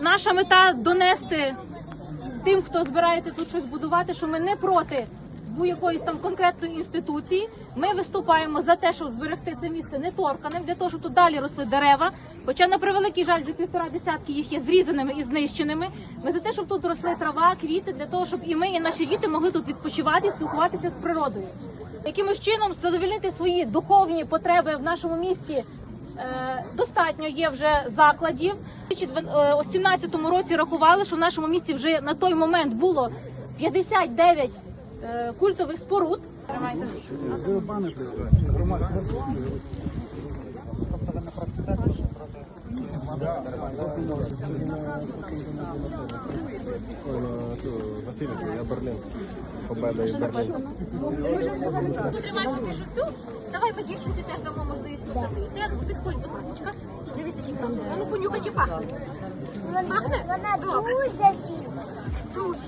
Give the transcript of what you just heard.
Наша мета донести тим, хто збирається тут щось будувати, що ми не проти будь-якоїсь там конкретної інституції. Ми виступаємо за те, щоб зберегти це місце неторканим, для того, щоб тут далі росли дерева. Хоча на превеликий жаль, вже півтора десятки їх є зрізаними і знищеними. Ми за те, щоб тут росли трава, квіти, для того, щоб і ми, і наші діти могли тут відпочивати і спілкуватися з природою. Якимось чином задовольнити свої духовні потреби в нашому місті. Е, Достатньо є вже закладів. У 2017 році рахували, що в нашому місті вже на той момент було 59 е, культових споруд. Я Берлін. Победа і Берлін. Потримай поки що цю. Давай ми дівчинці теж дамо можливість посадити. Підходь, будь ласка. Дивись, який красивий. А ну понюхай чи пахне. Пахне? Вона дуже сильна. Дуже.